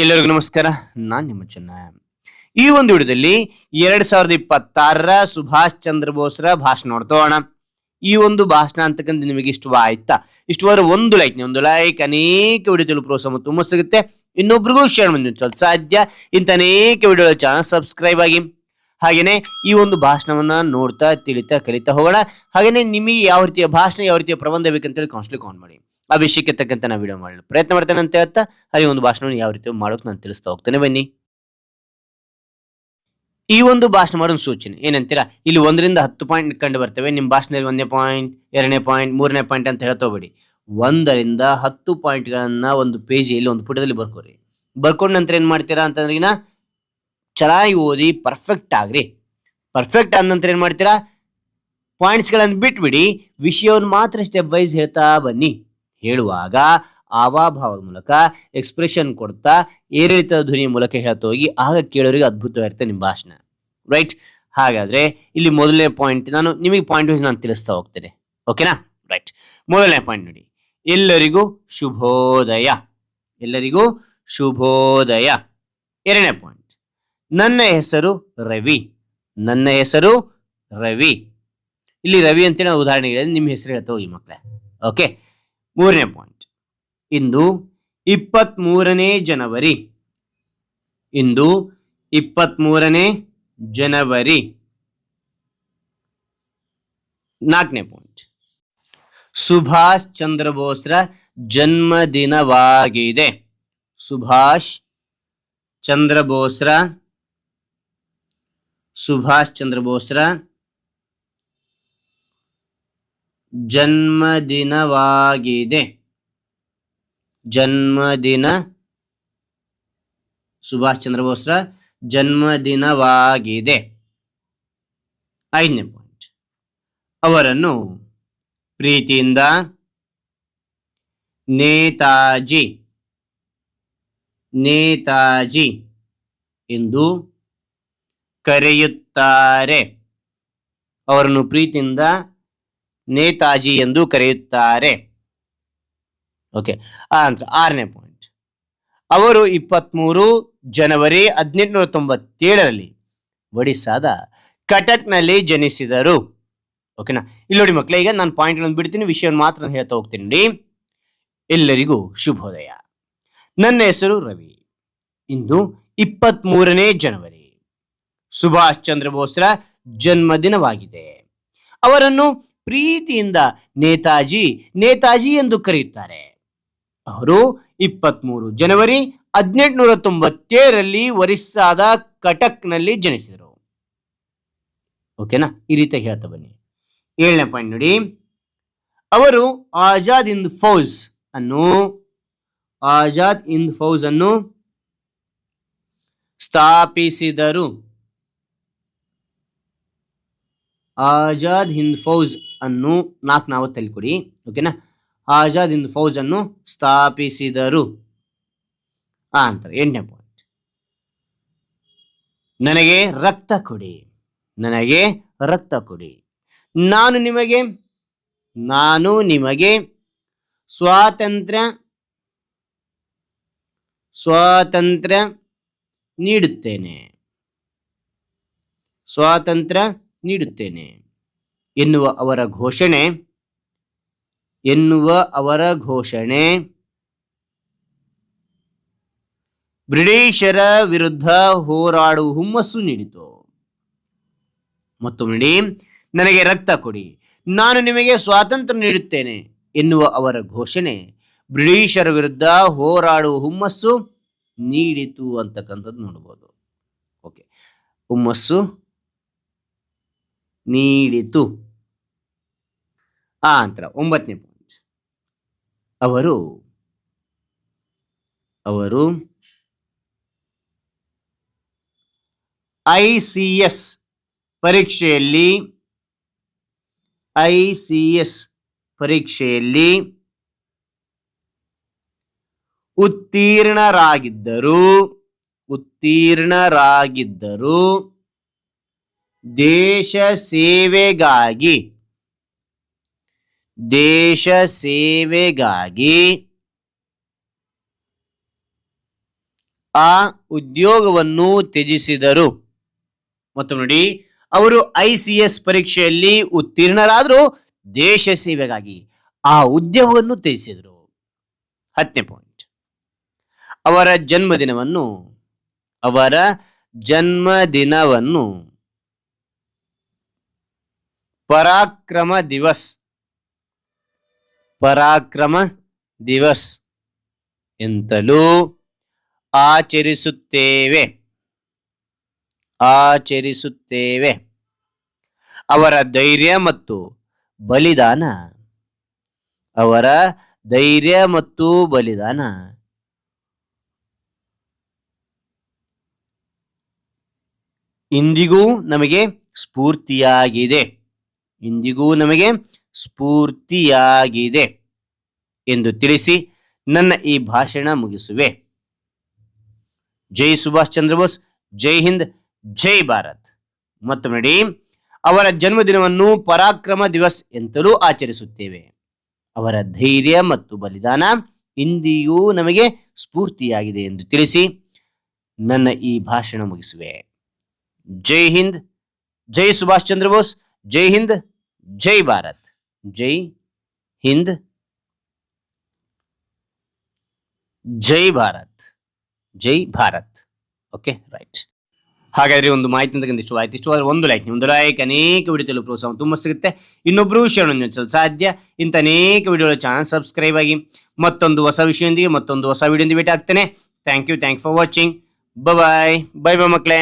ಎಲ್ಲರಿಗೂ ನಮಸ್ಕಾರ. ನಾನು ನಿಮ್ಮ ಚೆನ್ನ. ಈ ಒಂದು ವಿಡಿಯೋದಲ್ಲಿ ಎರಡ್ ಸಾವಿರದ ಇಪ್ಪತ್ತಾರರ ಸುಭಾಷ್ ಚಂದ್ರ ಬೋಸ್ರ ಭಾಷಣ ನೋಡ್ತೋಣ ಈ ಒಂದು ಭಾಷಣ ಅಂತಕ್ಕಂಥ ನಿಮಗೆ ಇಷ್ಟವಾಯ್ತಾ? ಇಷ್ಟವಾದ್ರೆ ಒಂದು ಲೈಕ್ ಒಂದು ಲೈಕ್ ಅನೇಕ ವಿಡಿಯೋ ಪ್ರೋತ್ಸಾಹ ತುಂಬ ಸಿಗುತ್ತೆ. ಇನ್ನೊಬ್ರಿಗೂ ಶೇರ್ ಮಾಡಿ ಸಾಧ್ಯ. ಇಂಥ ಅನೇಕ ವಿಡಿಯೋ ಚಾನಲ್ ಸಬ್ಸ್ಕ್ರೈಬ್ ಆಗಿ. ಹಾಗೇನೆ ಈ ಒಂದು ಭಾಷಣವನ್ನ ನೋಡ್ತಾ ತಿಳಿತಾ ಕಲಿತಾ ಹೋಗೋಣ. ಹಾಗೇನೆ ನಿಮಗೆ ಯಾವ ರೀತಿಯ ಭಾಷಣ, ಯಾವ ರೀತಿಯ ಪ್ರಬಂಧ ಬೇಕಂತೇಳಿ ಕಾನ್ಸ್ಟ್ಲಿ ಕಾನ್ ಮಾಡಿ. ಆ ವಿಷಯಕ್ಕೆ ತಕ್ಕಂತೆ ನಾ ವಿಡಿಯೋ ಮಾಡಲು. ಪ್ರಯತ್ನ ಮಾಡ್ತೇನೆ ಅಂತ ಹೇಳ್ತಾ ಅಲ್ಲಿ ಒಂದು ಭಾಷಣವನ್ನು ಯಾವ ರೀತಿ ಮಾಡೋಕೆ ನಾನು ತಿಳಿಸ್ತಾ ಹೋಗ್ತೇನೆ. ಬನ್ನಿ. ಈ ಒಂದು ಭಾಷಣ ಮಾಡೋ ಸೂಚನೆ ಏನಂತೀರಾ? ಇಲ್ಲಿ ಒಂದರಿಂದ ಹತ್ತು ಪಾಯಿಂಟ್ ಕಂಡು ಬರ್ತವೆ. ನಿಮ್ಮ ಭಾಷಣದಲ್ಲಿ ಒಂದನೇ ಪಾಯಿಂಟ್ ಎರಡನೇ ಪಾಯಿಂಟ್ ಮೂರನೇ ಪಾಯಿಂಟ್ ಅಂತ ಹೇಳ್ತೋಬೇಡಿ ಒಂದರಿಂದ ಹತ್ತು ಪಾಯಿಂಟ್ಗಳನ್ನ ಒಂದು ಪೇಜಿಯಲ್ಲಿ ಒಂದು ಪುಟದಲ್ಲಿ ಬರ್ಕೋರಿ. ಬರ್ಕೊಂಡ ನಂತರ ಏನ್ ಮಾಡ್ತೀರಾ ಅಂತಂದ್ರಿಗಿನ ಚೆನ್ನಾಗಿ ಓದಿ ಪರ್ಫೆಕ್ಟ್ ಆಗ್ರಿ. ಪರ್ಫೆಕ್ಟ್ ಆದ ನಂತರ ಏನ್ ಮಾಡ್ತೀರಾ? ಪಾಯಿಂಟ್ಸ್ಗಳನ್ನು ಬಿಟ್ಬಿಡಿ. ವಿಷಯವನ್ನು ಮಾತ್ರ ಸ್ಟೆಪ್ ವೈಸ್ ಹೇಳ್ತಾ ಬನ್ನಿ. ಹೇಳುವಾಗ ಆವಾಭಾವ ಮೂಲಕ ಎಕ್ಸ್ಪ್ರೆಷನ್ ಕೊಡ್ತಾ ಏರಿಳಿತ ಧ್ವನಿ ಮೂಲಕ ಹೇಳ್ತಾ ಹೋಗಿ ಆಗ ಕೇಳೋರಿಗೆ ಅದ್ಭುತವಾಗಿರುತ್ತೆ ನಿಮ್ಮ ಭಾಷಣ. ರೈಟ್ ಹಾಗಾದ್ರೆ ಇಲ್ಲಿ ಮೊದಲನೇ ಪಾಯಿಂಟ್ ನಾನು ನಿಮಗೆ ಪಾಯಿಂಟ್ ವೈಸ್ ನಾನು ತಿಳಿಸ್ತಾ ಹೋಗ್ತೇನೆ. ಓಕೆನಾ ರೈಟ್ ಮೊದಲನೇ ಪಾಯಿಂಟ್ ನೋಡಿ. ಎಲ್ಲರಿಗೂ ಶುಭೋದಯ. ಎಲ್ಲರಿಗೂ ಶುಭೋದಯ. ಎರಡನೇ ಪಾಯಿಂಟ್ ನನ್ನ ಹೆಸರು ರವಿ. ನನ್ನ ಹೆಸರು ರವಿ. ಇಲ್ಲಿ ರವಿ ಅಂತೇಳಿ ಉದಾಹರಣೆ ಹೇಳಿದ್ರೆ ನಿಮ್ಮ ಹೆಸರು ಹೇಳ್ತಾ ಹೋಗಿ ಮಕ್ಕಳೇ. ಓಕೆ ಮೂರನೇ ಪಾಯಿಂಟ್ ಇಂದು ಇಪ್ಪತ್ಮೂರನೇ ಜನವರಿ. ಇಂದು ಇಪ್ಪತ್ಮೂರನೇ ಜನವರಿ. ನಾಲ್ಕನೇ ಪಾಯಿಂಟ್ ಸುಭಾಷ್ ಚಂದ್ರ ಬೋಸ್ರ ಜನ್ಮದಿನವಾಗಿದೆ. ಸುಭಾಷ್ ಚಂದ್ರ ಬೋಸ್ರ, ಸುಭಾಷ್ ಚಂದ್ರ ಬೋಸ್ರ ಜನ್ಮದಿನವಾಗಿದೆ. ಜನ್ಮದಿನ, ಸುಭಾಷ್ ಚಂದ್ರ ಬೋಸ್ರ, ಜನ್ಮದಿನವಾಗಿದೆ. ಐದನೇ ಪಾಯಿಂಟ್ ಅವರನ್ನು ಪ್ರೀತಿಯಿಂದ ನೇತಾಜಿ ನೇತಾಜಿ ಎಂದು ಕರೆಯುತ್ತಾರೆ. ಅವರನ್ನು ಪ್ರೀತಿಯಿಂದ ನೇತಾಜಿ ಎಂದು ಕರೆಯುತ್ತಾರೆ. ಓಕೆ ನಂತರ ಆರನೇ ಪಾಯಿಂಟ್ ಅವರು ಇಪ್ಪತ್ಮೂರು ಜನವರಿ ಹದಿನೆಂಟುನೂರ ತೊಂಬತ್ತೇಳರಲ್ಲಿ ಒಡಿಸ್ಸಾದ ಕಟಕ್ನಲ್ಲಿ ಜನಿಸಿದರು. ಓಕೆನಾ ಇಲ್ಲಿ ನೋಡಿ ಮಕ್ಕಳೇ ಈಗ ನಾನು ಪಾಯಿಂಟ್ಗಳನ್ನು ಬಿಡ್ತೀನಿ, ವಿಷಯವನ್ನು ಮಾತ್ರ ಹೇಳ್ತಾ ಹೋಗ್ತೀನಿ ನೋಡಿ. ಎಲ್ಲರಿಗೂ ಶುಭೋದಯ. ನನ್ನ ಹೆಸರು ರವಿ. ಇಂದು ಇಪ್ಪತ್ಮೂರನೇ ಜನವರಿ. ಸುಭಾಷ್ ಚಂದ್ರ ಬೋಸ್ರ ಜನ್ಮದಿನವಾಗಿದೆ. ಅವರನ್ನು ಪ್ರೀತಿಯಿಂದ ನೇತಾಜಿ ನೇತಾಜಿ ಎಂದು ಕರೆಯುತ್ತಾರೆ. ಅವರು ಇಪ್ಪತ್ಮೂರು ಜನವರಿ ಹದಿನೆಂಟುನೂರ ತೊಂಬತ್ತೇಳರಲ್ಲಿ ಒರಿಸ್ಸಾದ ಕಟಕ್ನಲ್ಲಿ ಜನಿಸಿದರು. ಓಕೆನಾ? ಈ ರೀತಿ ಹೇಳ್ತಾ ಬನ್ನಿ. ಏಳನೇ ಪಾಯಿಂಟ್ ನೋಡಿ. ಅವರು ಆಜಾದ್ ಇಂದ್ ಫೌಜ್ ಅನ್ನು, ಆಜಾದ್ ಇಂದ್ ಫೌಜ್ ಅನ್ನು ಸ್ಥಾಪಿಸಿದರು. ಆಜಾದ್ ಹಿಂದ್ ಫೌಜ್ ಅನ್ನು ನಾಲ್ಕು ನಾವು ಕೊಡಿ. ಓಕೆನಾ ಆಜಾದ್ ಹಿಂದ್ ಫೌಜನ್ನು ಸ್ಥಾಪಿಸಿದರು. ಅಂತಾರೆ. ಎಂಟನೇ ಪಾಯಿಂಟ್ ನನಗೆ ರಕ್ತ ಕೊಡಿ. ನನಗೆ ರಕ್ತ ಕೊಡಿ. ನಾನು ನಿಮಗೆ ನಾನು ನಿಮಗೆ ಸ್ವಾತಂತ್ರ್ಯ ಸ್ವಾತಂತ್ರ್ಯ ನೀಡುತ್ತೇನೆ. ಸ್ವಾತಂತ್ರ್ಯ ನೀಡುತ್ತೇನೆ. ಎನ್ನುವ ಅವರ ಘೋಷಣೆ, ಎನ್ನುವ ಅವರ ಘೋಷಣೆ. ಬ್ರಿಟಿಷರ ವಿರುದ್ಧ ಹೋರಾಡುವ ಹುಮ್ಮಸ್ಸು ನೀಡಿತು. ಮತ್ತು ನೋಡಿ, ನನಗೆ ರಕ್ತ ಕೊಡಿ, ನಾನು ನಿಮಗೆ ಸ್ವಾತಂತ್ರ್ಯ ನೀಡುತ್ತೇನೆ ಎನ್ನುವ ಅವರ ಘೋಷಣೆ. ಬ್ರಿಟಿಷರ ವಿರುದ್ಧ ಹೋರಾಡುವ ಹುಮ್ಮಸ್ಸು ನೀಡಿತು ಅಂತಕ್ಕಂಥದ್ದು ನೋಡ್ಬೋದು. ಓಕೆ. ಹುಮ್ಮಸ್ಸು ನೀಡಿತು. ಆ ಅಂತರ. ಒಂಬತ್ತನೇ ಪಾಯಿಂಟ್ ಅವರು ಅವರು ಐ ಸಿ ಎಸ್ ಪರೀಕ್ಷೆಯಲ್ಲಿ, ಐ ಸಿ ಎಸ್ ಪರೀಕ್ಷೆಯಲ್ಲಿ ಉತ್ತೀರ್ಣರಾಗಿದ್ದರು ಉತ್ತೀರ್ಣರಾಗಿದ್ದರು ದೇಶ ಸೇವೆಗಾಗಿ ದೇಶ ಸೇವೆಗಾಗಿ ಆ ಉದ್ಯೋಗವನ್ನು ತ್ಯಜಿಸಿದರು. ಮತ್ತು ನೋಡಿ, ಅವರು ಐ ಸಿ ಎಸ್ ಪರೀಕ್ಷೆಯಲ್ಲಿ ಉತ್ತೀರ್ಣರಾದರೂ ದೇಶ ಸೇವೆಗಾಗಿ ಆ ಉದ್ಯೋಗವನ್ನು ತ್ಯಜಿಸಿದರು. ಹತ್ತನೇ ಪಾಯಿಂಟ್. ಅವರ ಜನ್ಮದಿನವನ್ನು ಅವರ ಜನ್ಮದಿನವನ್ನು ಪರಾಕ್ರಮ ದಿವಸ್ ಪರಾಕ್ರಮ ದಿವಸ್ ಎಂತಲೂ ಆಚರಿಸುತ್ತೇವೆ. ಆಚರಿಸುತ್ತೇವೆ. ಅವರ ಧೈರ್ಯ ಮತ್ತು ಬಲಿದಾನ. ಅವರ ಧೈರ್ಯ ಮತ್ತು ಬಲಿದಾನ. ಇಂದಿಗೂ ನಮಗೆ ಸ್ಫೂರ್ತಿಯಾಗಿದೆ. ಇಂದಿಗೂ ನಮಗೆ ಸ್ಫೂರ್ತಿಯಾಗಿದೆ ಎಂದು ತಿಳಿಸಿ ನನ್ನ ಈ ಭಾಷಣ ಮುಗಿಸುವೆ. ಜೈ ಸುಭಾಷ್ ಚಂದ್ರ ಬೋಸ್, ಜೈ ಹಿಂದ್, ಜೈ ಭಾರತ್. ಮತ್ತು ನೋಡಿ ಅವರ ಜನ್ಮದಿನವನ್ನು ಪರಾಕ್ರಮ ದಿವಸ್ ಎಂತಲೂ ಆಚರಿಸುತ್ತೇವೆ. ಅವರ ಧೈರ್ಯ ಮತ್ತು ಬಲಿದಾನ ಇಂದಿಯೂ ನಮಗೆ ಸ್ಫೂರ್ತಿಯಾಗಿದೆ ಎಂದು ತಿಳಿಸಿ ನನ್ನ ಈ ಭಾಷಣ ಮುಗಿಸುವೆ. ಜೈ ಹಿಂದ್, ಜೈ ಸುಭಾಷ್ ಚಂದ್ರ ಬೋಸ್, ಜೈ ಹಿಂದ್, ಜೈ ಭಾರತ್. ಜೈ ಹಿಂದ್, ಜೈ ಭಾರತ್ ಜೈ ಭಾರತ್. ಓಕೆ ರೈಟ್ ಹಾಗಾದ್ರೆ ಒಂದು ಮಾಹಿತಿ ಅಂತ ಇಷ್ಟು ಆಯ್ತು ಇಷ್ಟು ಒಂದು ಲೈಕ್ ಒಂದು ಲೈಕ್ ಅನೇಕ ವಿಡಿಯೋ ತಲುಪಲು ಪ್ರೋತ್ಸಾಹ ತುಂಬ ಸಿಗುತ್ತೆ. ಇನ್ನೊಬ್ರು ಶೇರ್ ಹಂಚಲು ಸಾಧ್ಯ. ಇಂಥ ಅನೇಕ ವಿಡಿಯೋಗಳ ಚಾನಲ್ ಸಬ್ಸ್ಕ್ರೈಬ್ ಆಗಿ ಮತ್ತೊಂದು ಹೊಸ ವಿಷಯದೊಂದಿಗೆ ಮತ್ತೊಂದು ಹೊಸ ವಿಡಿಯೋದಿಂದ ಭೇಟಿ ಆಗ್ತೇನೆ thank you thank for watching bye bye bye ಮಕ್ಕಳೇ.